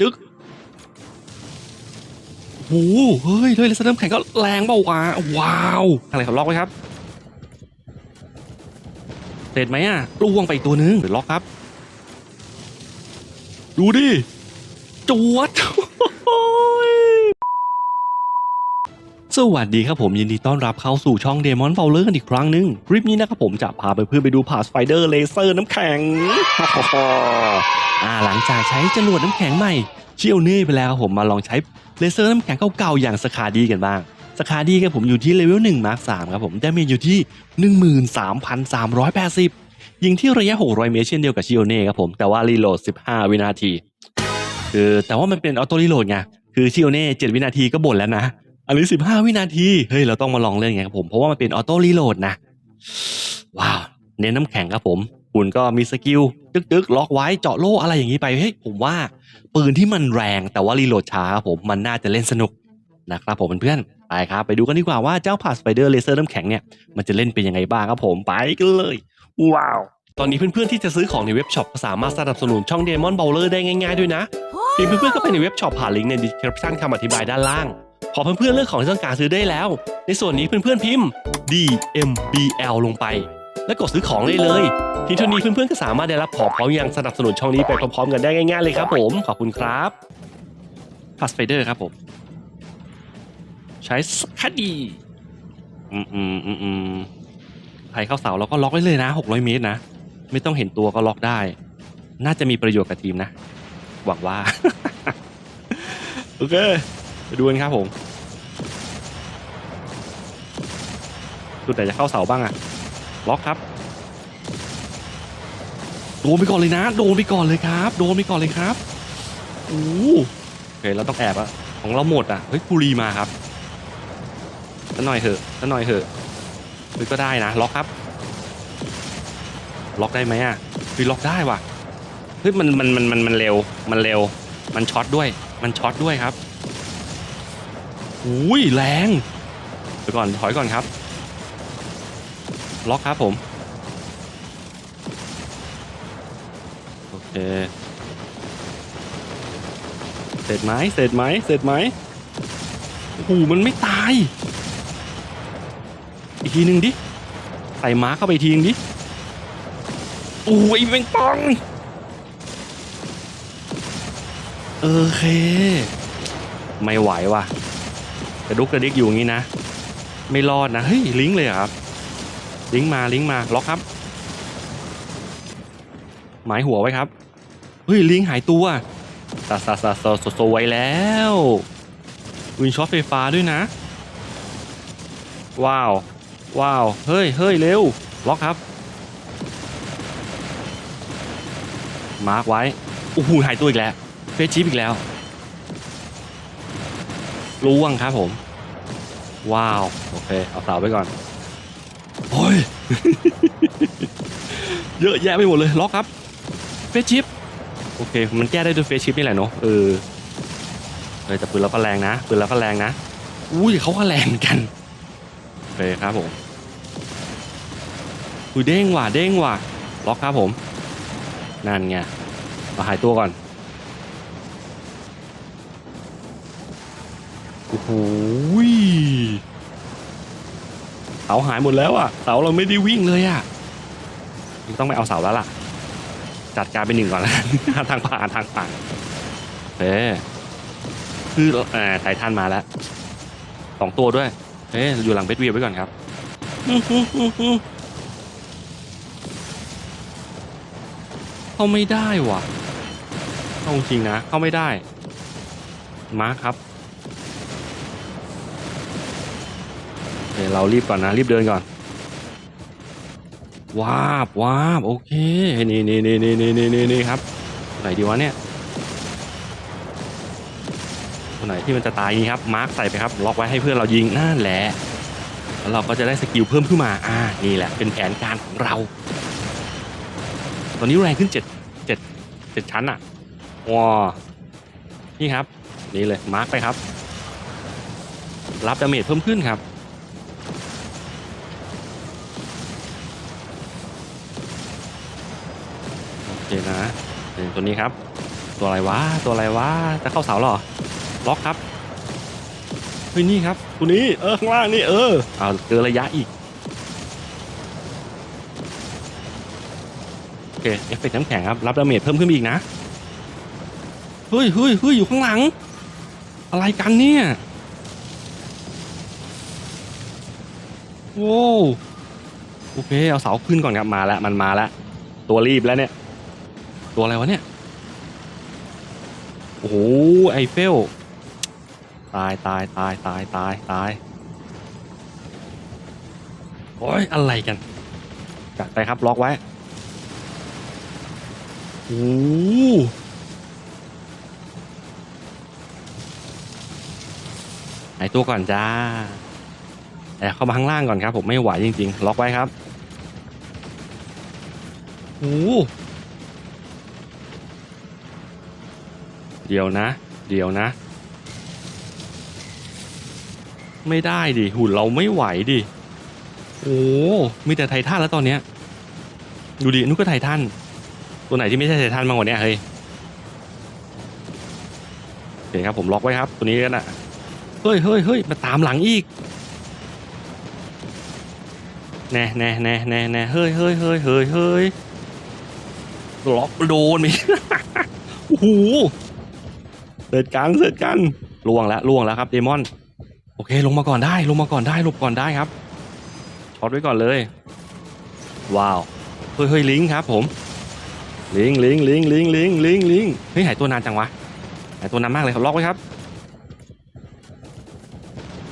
จึ๊กโอ้โหเฮ้ยเฮ้ยเลเซอร์น้ำแข็งก็แรงเปล่าวะว้าว อะไรครับล็อกไว้ครับเสร็จไหมอะล่วงไปตัวนึงเดี๋ยวล็อกครับ ดูดิจวด สวัสดีครับผมยินดีต้อนรับเข้าสู่ช่องเดมอนเ o ลเลอร์กันอีกครั้งหนึ่งคลิปนี้นะครับผมจะพาไปเพื่อนไปดูพาสไฟเดอร์เลเซอร์น้ำแข็งอ่าหลังจากใช้จรวดน้ำแข็งใหม่เชี่ยวเน่ไปแล้วครับผมมาลองใช้เลเซอร์น้ำแข็งเก่าๆอย่างสคาดีกันบ้างสคาดีครับผมอยู่ที่เลเวล1มาร์ค3ครับผมดาเมจอยู่ที่ 13,380 ยิงที่ระยะ 600 เมตรเช่นเดียวกับชิโอเน่ครับผมแต่ว่ารีโหลด 15 วินาทีคือแต่ว่ามันเป็นออโต้รีโหลดไงคือชิโอเน่7วินาทีก็บ่นแล้วนะ อันนี้15วินาที เฮ้ย เราต้องมาลองเล่นไงครับผม เพราะว่ามันเป็นออโต้รีโหลดนะ ว้าว เน้นน้ำแข็งครับผมคุณก็มีสกิลตึกๆล็อกไว้เจาะโล่อะไรอย่างนี้ไป เฮ้ย ผมว่า ปืนที่มันแรงแต่ว่ารีโหลดช้าครับผม มันน่าจะเล่นสนุกนะครับผมเพื่อนๆ ไปครับ ไปดูกันดีกว่าว่าเจ้าพาสไปเดอร์เลเซอร์น้ำแข็งเนี่ย มันจะเล่นเป็นยังไงบ้างครับผม ไปกันเลย ว้าว ตอนนี้เพื่อนๆ ที่จะซื้อของในเว็บช็อปก็สามารถสนับสนุนช่อง Demon Bowler ได้ง่ายๆด้วยนะเพียงเพื่อนๆก็ไปในเว็บช็อปผ่านลิงก์ใน description คำอธิบายด้านล่าง พอเพื่อนๆเลือกของที่ต้องการซื้อได้แล้ว ในส่วนนี้เพื่อนๆพิมพ์ DMBL ลงไป แล้วกดซื้อของได้เลยทีเท่านี้เพื่อนๆก็สามารถได้รับของพร้อมยังสนับสนุนช่องนี้ไปพร้อมๆกันได้ง่ายๆเลยครับผมขอบคุณครับพัสไฟเดอร์ครับผม ใช้สคัดดีอืมอืมอืมอืมใครเข้าเสาเราก็ล็อกได้เลยนะ 600 เมตรนะ ไม่ต้องเห็นตัวก็ล็อกได้ น่าจะมีประโยชน์กับทีมนะ หวังว่า โอเคไปดูกันครับผม ดูแต่จะเข้าเสาบ้างอะล็อกครับ โดนไปก่อนเลยนะ โดนไปก่อนเลยครับ โดนไปก่อนเลยครับโอ้โอเคเราต้องแอบอะของเราหมดอะเฮ้ยกูรีมาครับสักหน่อยเถอะสักหน่อยเถอะเฮ้ยก็ได้นะล็อกครับ ล็อกได้ไหมอะเฮ้ยล็อกได้ว่ะเฮ้ยมันมันมันมันมันเร็ว มันเร็ว มันช็อตด้วย มันช็อตด้วยครับอุ้ยแรงเดี๋ยวก่อนถอยก่อนครับ ล็อกครับผม โอเค เสร็จไหมเสร็จไหมเสร็จไหมโอ้โหมันไม่ตาย อีกทีหนึ่งดิ ใส่ม้าเข้าไปอีกทีนึงดิ โอ้ยเป็นปองโอเค ไม่ไหวว่ะกระดุกกระดิกอยู่อย่างนี้นะ ไม่รอดนะ เฮ้ย ลิงเลยครับ ลิงก์มาลิงก์มาล็อกครับ หมายหัวไว้ครับเฮ้ยลิงก์หายตัวสาสาสาสาสโซไว้แล้ววินช็อตไฟฟ้าด้วยนะ ว้าว ว้าว เฮ้ยเฮ้ยเร็ว ล็อกครับ มาร์กไว้โอ้โหหายตัวอีกแล้วเฟซชิปอีกแล้วล่วงครับผม ว้าว โอเค เอาสาวไว้ก่อน โอ้ย เยอะแยะไปหมดเลย ล็อกครับ เฟซชิป โอเค มันแก้ได้ด้วยเฟซชิปนี่แหละเนาะ เออเฮ้ยแต่ปืนเราก็แรงนะ ปืนเราก็แรงนะ อุ้ยเขาก็แรงเหมือนกันโอเคครับผมอุ้ยเด้งว่ะ เด้งว่ะ ล็อกครับผม นั่นไง มาหายตัวก่อนโอ้โหย เสาหายหมดแล้วอะเสาเราไม่ได้วิ่งเลยอะต้องไปเอาเสาแล้วล่ะ จัดการไปหนึ่งก่อนแล้วทางผ่านทางผ่านเฮ้คืออ่าไททันมาแล้วสองตัวด้วยเฮ้อยู่หลังเบสวีไว้ก่อนครับเข้าไม่ได้ว่ะเข้าจริงนะเข้าไม่ได้ มาครับ เคเรารีบก่อนนะ รีบเดินก่อนว้าบว้าบโอเคนี่นี่นี่นี่นี่นี่นี่นี่ครับไหนดีวะเนี่ยตัวไหนที่มันจะตายนี้ครับมาร์คใส่ไปครับล็อกไว้ให้เพื่อนเรายิงนั่นแหละแล้วเราก็จะได้สกิลเพิ่มขึ้นมาอ่านี่แหละเป็นแผนการของเรา ตอนนี้แรงขึ้นเจ็ดเจ็ดเจ็ดชั้นอะว้านี่ครับ นี่เลยมาร์คไปครับ รับดาเมจเพิ่มขึ้นครับ นะตัวนี้ครับ ตัวอะไรวะ ตัวอะไรวะ จะเข้าเสาหรอ ล็อกครับ เฮ้ยนี่ครับตัวนี้ เออข้างล่างนี่เออเอาเกินระยะอีก โอเค เอฟเฟกต์น้ำแข็งครับ รับดาเมจเพิ่มขึ้นอีกนะ เฮ้ยเฮ้ยเฮ้ยอยู่ข้างหลัง อะไรกันเนี่ยโว้โอเค เอาเสาขึ้นก่อนครับ มาแล้ว มันมาแล้ว ตัวรีบแล้วเนี่ย ตัวอะไรวะเนี่ย โอ้โหไอเฟล ตายตายตายตายตายตายโอ้ยอะไรกันจัดไปครับล็อกไว้โอ้โหหายตัวก่อนจ้าแอบเข้ามาข้างล่างก่อนครับ ผมไม่ไหวจริง ๆ ล็อกไว้ครับโอ้ เดี๋ยวนะ เดี๋ยวนะ ไม่ได้ดิ หุ่นเราไม่ไหวดิ โอ้มีแต่ไททันแล้วตอนเนี้ย ดูดินุก็ไททัน ตัวไหนที่ไม่ใช่ไททันบ้างวะเนี่ยเฮ้ยโอเคครับผมล็อกไว้ครับ ตัวนี้กันอะเฮ้ยเฮ้ยเฮ้ยมาตามหลังอีกแน่แน่แน่แน่แน่เฮ้ยเฮ้ยเฮ้ยเฮ้ยเฮ้ยล็อกโดนไหมโอ้โห ร็จกันเสร็จกันล่วงแล้วล่วงแล้วครับเดมอน โอเคลงมาก่อนได้ลงมาก่อนได้หลบก่อนได้ครับช็อตไว้ก่อนเลย ว้าวเฮ้ยเฮ้ยลิงครับผม ลิงลิงลิงลิงลิงลิงลิงเฮ้ยหายตัวนานจังวะหายตัวนานมากเลยครับล็อกไว้ครับ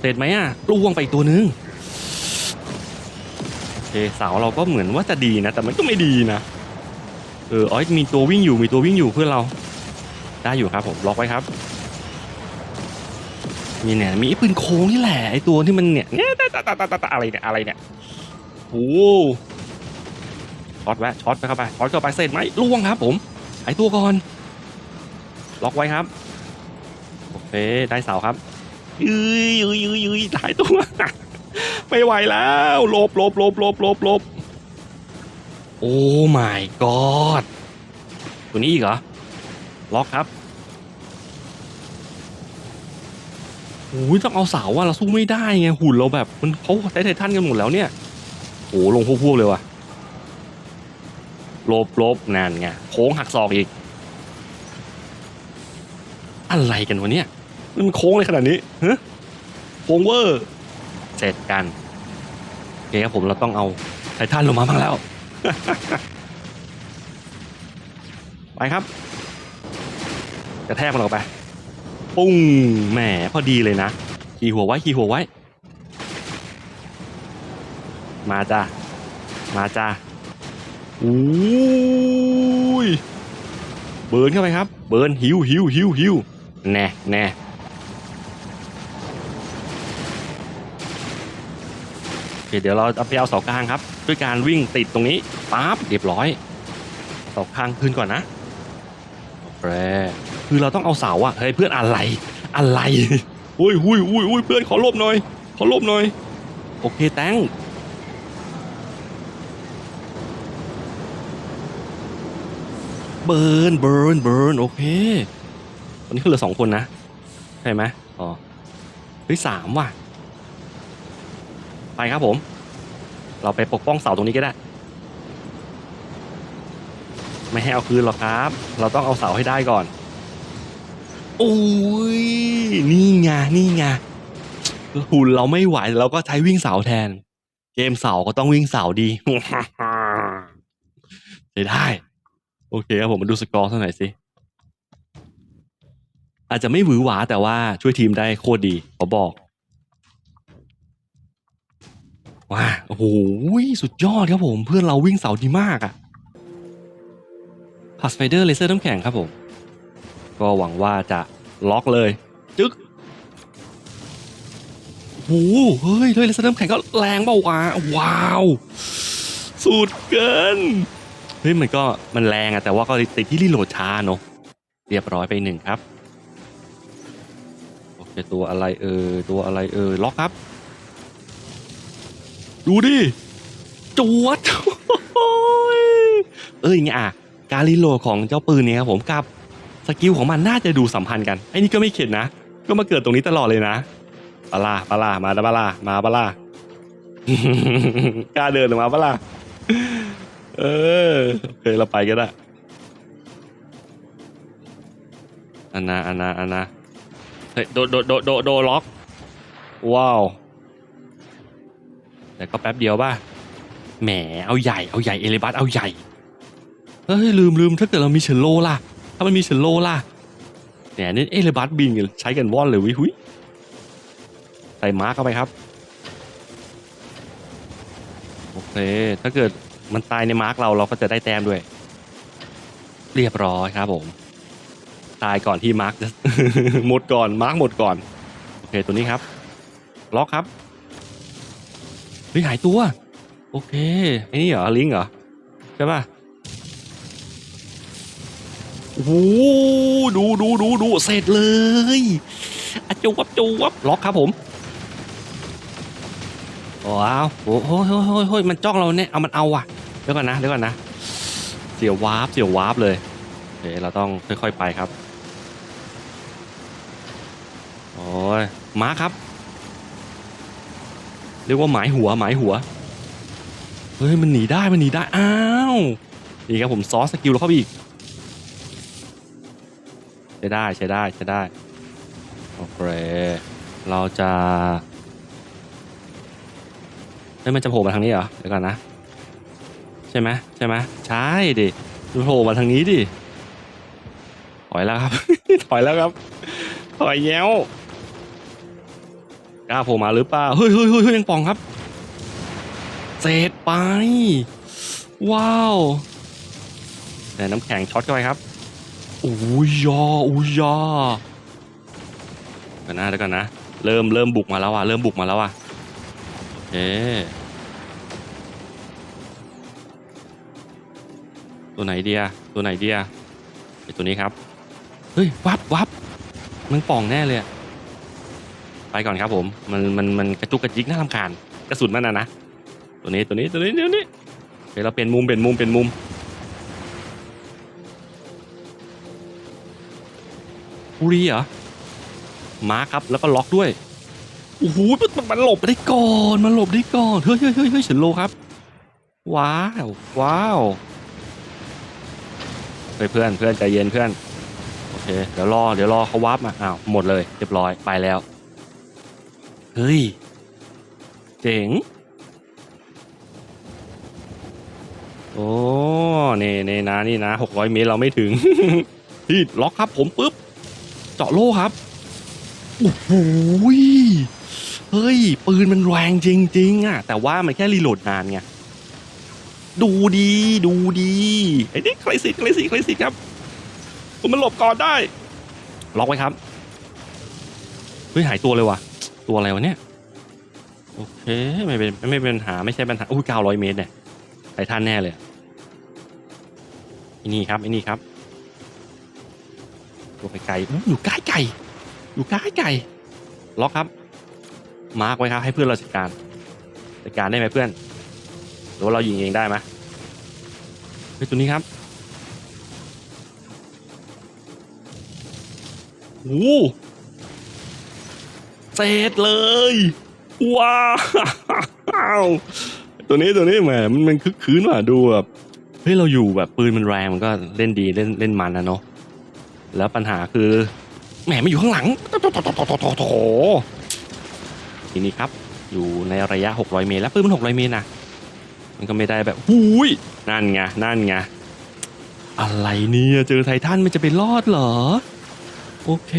เสร็จไหมอะล่วงไปตัวนึงโอเคเสาเราก็เหมือนว่าจะดีนะ แต่มันก็ไม่ดีนะ เอออ๋อมีตัววิ่งอยู่มีตัววิ่งอยู่เพื่อนเรา ได้อยู่ครับผมล็อกไว้ครับ มีเนี่ยมีไอ้ปืนโค้งนี่แหละไอ้ตัวที่มันเนี่ยเนี่ยตตตตอะไรเนี่ยอะไรเนี่ยโอ้โหช็อตแวะช็อตไปเข้าไปช็อตเข้าไปเสร็จไหมล่วงครับ ผมไอ้ตัวก่อนล็อกไว้ครับโอเคได้เสาครับยืยยืยยืยยืยหลายตัวไม่ไหวแล้วลบลบลบลบลบลบโอ้ my god ตัวนี้อีกเหรอ ล็อกครับโอ้ยต้องเอาเสาว่าเราสู้ไม่ได้ไงหุ่นเราแบบมันเขาใช้ไททันกันหมดแล้วเนี่ยโอ้ลงพวกๆเลยว่ะลบลบนั่นไงโค้งหักศอกอีก อะไรกันวะเนี่ยมันโค้งเลยขนาดนี้ฮะโค้งเวอร์เสร็จกันโอเคครับผมเราต้องเอาไททันลงมาบ้างแล้ว ไปครับ กระแทกมันออกไป ปุ้งแหมพอดีเลยนะขี่หัวไว้ขี่หัวไว้ มาจ้ามาจ้าอุ้ยเบิร์นเข้าไปครับ เบิร์นหิวหิวหิวหิวแน่แน่โอเคเดี๋ยวเราเอาไปเอาเสากลางครับ ด้วยการวิ่งติดตรงนี้ปั๊บเรียบร้อยเสากลางขึ้นก่อนนะโอเค คือเราต้องเอาเสาอะเฮ้ยเพื่อนอะไรอะไรอุ้ยอุ้ยอุ้ยอุ้ยเพื่อนขอลบหน่อยขอลบหน่อย โอเคแตงเบิร์นเบิร์นเบิร์นโอเคตอนนี้เหลือสองคนนะใช่ไหมอ๋อเฮ้ยสามว่ะ ไปครับผม เราไปปกป้องเสาตรงนี้ก็ได้ ไม่ให้เอาคืนหรอกครับ เราต้องเอาเสาให้ได้ก่อน โอ้ยนี่ไงนี่ไงหุ่นเราไม่ไหวเราก็ใช้วิ่งเสาแทน เกมเสาก็ต้องวิ่งเสาดีใช้ได้ โอเคครับผมมาดูสกอร์สักหน่อยสิอาจจะไม่หวือหวาแต่ว่าช่วยทีมได้โคตรดีขอบอกว้าโอ้โหสุดยอดครับผม เพื่อนเราวิ่งเสาดีมากอะพัสไฟเดอร์เลเซอร์น้ำแข็งครับผม ก็หวังว่าจะล็อกเลยจึ๊กโอ้โหเฮ้ยด้ยเลเซอร์น้ำแข็งก็แรงเปล่าวะว้าว สุดเกิน เฮ้ยมันก็มันแรงอะแต่ว่าก็ติดที่รีโหลดช้าเนอะเรียบร้อยไปหนึ่งครับโอเคตัวอะไรเออตัวอะไรเออล็อกครับ ดูดิจวดโอ้ยเอ้ยไงอะการรีโหลดของเจ้าปืนเนี่ยครับผมกับ สกิลของมันน่าจะดูสัมพันธ์กันไอ้นี่ก็ไม่เข็ดนะ ก็มาเกิดตรงนี้ตลอดเลยนะปลาปลามาปลามาปลากล้าเดินออกมาปลาเออโอเคเราไปก็ได้อันนาอันนาอันนาเฮ้ยโดโดโดโดโดดล็อก ว้าว แต่ก็แป๊บเดียวป่ะแหมเอาใหญ่เอาใหญ่เอเลบัสเอาใหญ่เฮ้ยลืมลืมถ้าเกิดเรามีเชลโลล่ะ ถ้ามันมีเชลโลล่ะเนี่ยนี่เอเลบัสบินใช้กันว่อนเลยวิหุยใส่มาร์คเข้าไปครับโอเคถ้าเกิดมันตายในมาร์คเราเราก็จะได้แต้มด้วย เรียบร้อยครับผม ตายก่อนที่มาร์คจะหมดก่อนมาร์คหมดก่อนโอเคตัวนี้ครับ ล็อกครับเฮ้ยหายตัว โอเคไอ้นี่เหรอลิงเหรอใช่ป่ะ โอ้โหดูดูดูดูเสร็จเลยอจูวับจูวับล็อกครับผมว้าวโอ้โหโอ้โหโอ้โหโอ้โหมันจ้องเราเนี่ยเอามันเอาว่ะเดี๋ยวก่อนนะเดี๋ยวก่อนนะ เสียววาร์ปเสียววาร์ปเลยโอเคเราต้องค่อยๆไปครับโอ้ยม้าครับ เรียกว่าหมายหัวหมายหัวเฮ้ยมันหนีได้มันหนีได้อ้าวนี่ครับผมซอสสกิลแล้วเข้าไปอีก ช้ได้ใช้ได้ใช้ได้ โอเค เราจะเฮ้ยมันจะโผล่มาทางนี้เหรอ เดี๋ยวก่อนนะ ใช่ไหมใช่ไหมใช่ดิมันโผล่มาทางนี้ดิ ถอยแล้วครับ ถอยแล้วครับ ถอยแย้วกล้าโผล่มาหรือเปล่า เฮ้ยเฮ้ยเฮ้ยยังป่องครับ เสร็จไป ว้าวแต่น้ำแข็งช็อตเข้าไปครับ อ้ยยอโอ้ยยอเดี๋ยวนะเดี๋ยวก่อนนะ เริ่มเริ่มบุกมาแล้วอะ เริ่มบุกมาแล้วอะโอเคตัวไหนเดียตัวไหนเดียไอตัวนี้ครับ เฮ้ย วับวับมันป่องแน่เลย ไปก่อนครับผม มันมันมันกระจุกกระจิกน่ารำคาญกระสุนมันนะนะ ตัวนี้ตัวนี้ตัวนี้เดี๋ยวนี้เดี๋ยวเราเปลี่ยนมุมเปลี่ยนมุมเปลี่ยนมุมุรีเหรอมาครับแล้วก็ล็อกด้วยโอ้โหมันมันหลบได้ก่อนมันหลบได้ก่อนเฮ้ยเฮ้ยเฮ้ยเฮ้ยเฉินโลครับ ว้าวว้าวเฮ้ยเพื่อนเพื่อนใจเย็นเพื่อนโอเคเดี๋ยวรอเดี๋ยวรอเขาวาร์ปมาอ้าวหมดเลยเรียบร้อยไปแล้วเฮ้ยเจ๋งโอ้นี่นี่นะนี่นะหกร้อยเมตรเราไม่ถึงพี่ล็อกครับผมปุ๊บ เจาะโล่ครับ โอ้โหเฮ้ย ปืนมันแรงจริง ๆอะ แต่ว่ามันแค่รีโหลดนานไง ดูดี ดูดีไอ้นี่ใครสิใครสิใครสิครับผมมันหลบก่อนได้ ล็อกไว้ครับ เฮ้ย หายตัวเลยว่ะ ตัวอะไรวะเนี่ย โอเค ไม่เป็นไม่เป็นปัญหาไม่ใช่ปัญหา อุ้ยเก้าร้อยเมตรเนี่ยไททันแน่เลยอ้นี่ครับอ้นี่ครับ ตัวไกลๆอู้อยู่ใกล้ไก่ อยู่ใกล้ไก่ ล็อกครับ มาร์กไว้ครับให้เพื่อนเราจัดการ จัดการได้ไหมเพื่อน หรือว่าเรายิงเองได้ไหมเฮ้ยตัวนี้ครับโอ้เสร็จเลย ว้าวตัวนี้ตัวนี้แหมมันมันคึกคืนว่ะดูแบบเฮ้ยเราอยู่แบบปืนมันแรงมันก็เล่นดีเล่นเล่นมันนะเนาะ แล้วปัญหาคือแหมไมันอยู่ข้างหลังโถทีนี้ครับ อยู่ในระยะ 600 เมตรแล้วปืนมัน 600 เมตรนะมันก็ไม่ได้แบบหุยนั่นไงนั่นไงอะไรเนี่ยเจอไททันมันจะไปรอดเหรอ โอเค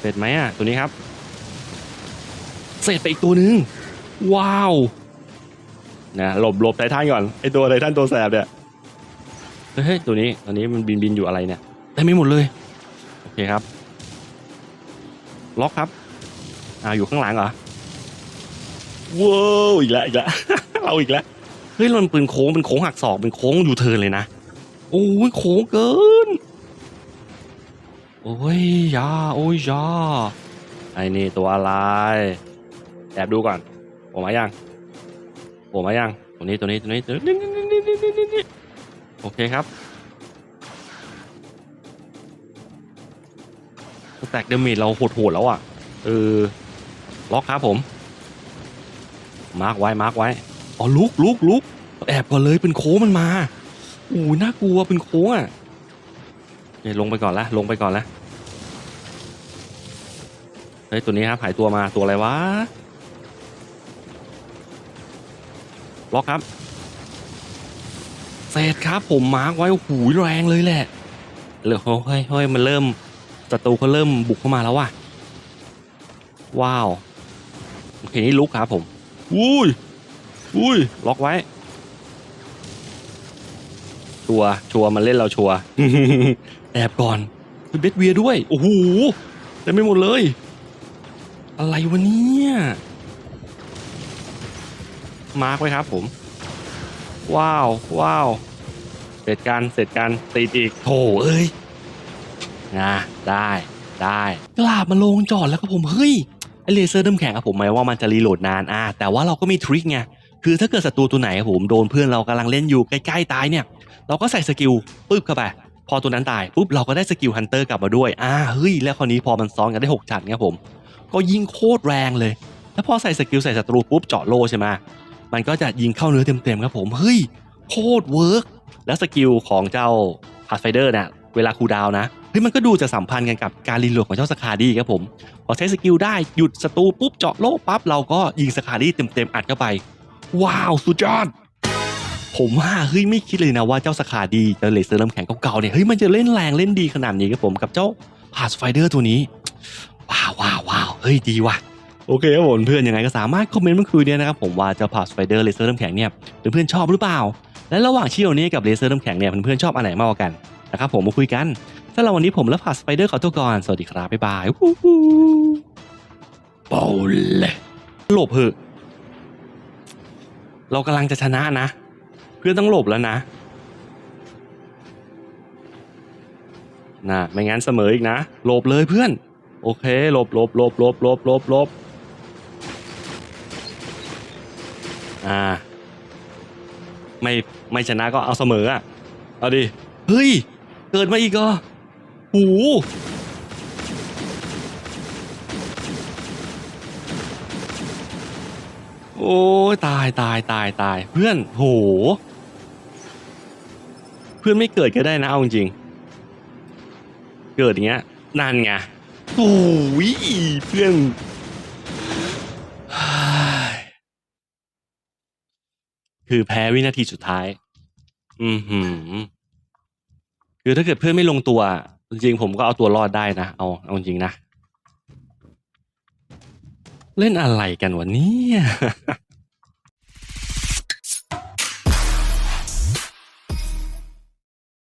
เสร็จไหมอะ ตัวนี้ครับ เสร็จไปอีกตัวหนึ่งว้าวนะหลบหลบไททันก่อนไอตัวไททันตัวแสบเนี่ย เฮ้ยตัวนี้ตัวนี้มันบินบินอยู่อะไรเนี่ยได้ไม่หมดเลย โอเคครับ ล็อกครับ อ่าอยู่ข้างหลังเหรอว้าวอีกแล้วอีกแล้วเราอีกแล้วเฮ้ยมันปืนโค้งเป็นโค้งหักศอกเป็นโค้งยูเทิร์นเลยนะโอ้ยโค้งเกิน โอ้ยยาโอ้ยยาไอ้นี่ตัวอะไรแอบดูก่อนผมมายังผมมายังตัวนี้ตัวนี้ตัวนี้ตัวนี้นี่นี่นี่นี่นี่นี่ โอเคครับแตกเดเมจเราโหดๆแล้วอะ เออ ล็อกครับผม มาร์กไว้ มาร์กไว้ อ๋อ ลุกลุกลุกแอบก่อนเลยเป็นโค้งมันมาอู้น่ากลัวเป็นโค้งอะเนี่ยลงไปก่อนละลงไปก่อนละเฮ้ย ตัวนี้ครับหายตัวมาตัวอะไรวะ ล็อกครับ เสร็จครับผมมาร์กไว้โอ้โหแรงเลยแหละเหลือเฮ้ยเฮ้ยมันเริ่มศัตรูเขาเริ่มบุกเข้ามาแล้วว่ะ ว้าวโอเคนี่ลุกครับผม อุ้ย อุ้ย ล็อกไว้ ชัว ชัวร์มันเล่นเราชัวร์แอบก่อนเป็นเบสเวียด้วย โอ้โหเต็มไปหมดเลย อะไรวะเนี่ย มาร์กไว้ครับผม ว้าว ว้าว เสร็จกัน เสร็จกัน ติดอีกโถเอ้ยนะได้ได้กลาบมาลงจอดแล้วครับผม เฮ้ย ไอเลเซอร์น้ำแข็งครับผมหมายว่ามันจะรีโหลดนานอะแต่ว่าเราก็มีทริคไง คือถ้าเกิดศัตรูตัวไหนครับผมโดนเพื่อนเรากำลังเล่นอยู่ใกล้ๆตายเนี่ย เราก็ใส่สกิลปึ๊บเข้าไป พอตัวนั้นตายปุ๊บเราก็ได้สกิลฮันเตอร์กลับมาด้วย อ่าเฮ้ย แล้วคราวนี้พอมันซ้อนกันได้หกชั้นครับผม ก็ยิงโคตรแรงเลย แล้วพอใส่สกิลใส่ศัตรูปุ๊บเจาะโลใช่ไหม มันก็จะยิงเข้าเนื้อเต็มๆครับผมเฮ้ยโคตรเวิร์กแล้วสกิลของเจ้าพาสไฟเดอร์เนี่ยเวลาคูลดาวนะเฮ้ยมันก็ดูจะสัมพันธ์กันกับการรีโหลดของเจ้าสคาดี้ครับผมพอใช้สกิลได้หยุดศัตรูปุ๊บเจาะโลปั๊บเราก็ยิงสคาดี้เต็มๆอัดเข้าไป ว้าวสุดยอดผมว่าเฮ้ยไม่คิดเลยนะว่าเจ้าสคาดี้เจ้าเลเซอร์น้ำแข็งเก่าๆเนี่ยเฮ้ยมันจะเล่นแรงเล่นดีขนาดนี้ครับผมกับเจ้าพาสไฟเดอร์ตัวนี้ว้าวว้าวว้าวเฮ้ยดีว่ะ โอเคครับผมเพื่อนยังไงก็สามารถคอมเมนต์มาคุยเนี่ยนะครับผมว่าเจ้าพาสไฟเดอร์เลเซอร์น้ำแข็งเนี่ยเพื่อนๆชอบหรือเปล่า และระหว่างเชิโอนี่กับเลเซอร์น้ำแข็งเนี่ยเพื่อนๆชอบอันไหนมากกว่ากันนะครับผมมาคุยกันสำหรับวันนี้ผมและพาสไฟเดอร์ขอตัวก่อนสวัสดีครับบ๊ายบายวู้ฮู้เบาเลยหลบเหอะเรากำลังจะชนะนะ เพื่อนต้องหลบแล้วนะนะไม่งั้นเสมออีกนะหลบเลยเพื่อน โอเคหลบหลบหลบหลบหลบหลบหลบ อ่า ไม่ไม่ชนะก็เอาเสมออะเอาดิเฮ้ย เกิดมาอีกเหรอโหูโอ้ยตายตายตายตาย เพื่อนโห เพื่อนไม่เกิดก็ได้นะเอาจริงเกิดอย่างเงี้ยนั่นไงโอ้ยเพื่อน เฮ้ย คือแพ้วินาทีสุดท้าย อือหือ คือถ้าเกิดเพื่อนไม่ลงตัว จริงๆผมก็เอาตัวรอดได้นะเอาเอาจริงนะ เล่นอะไรกันวะเนี่ย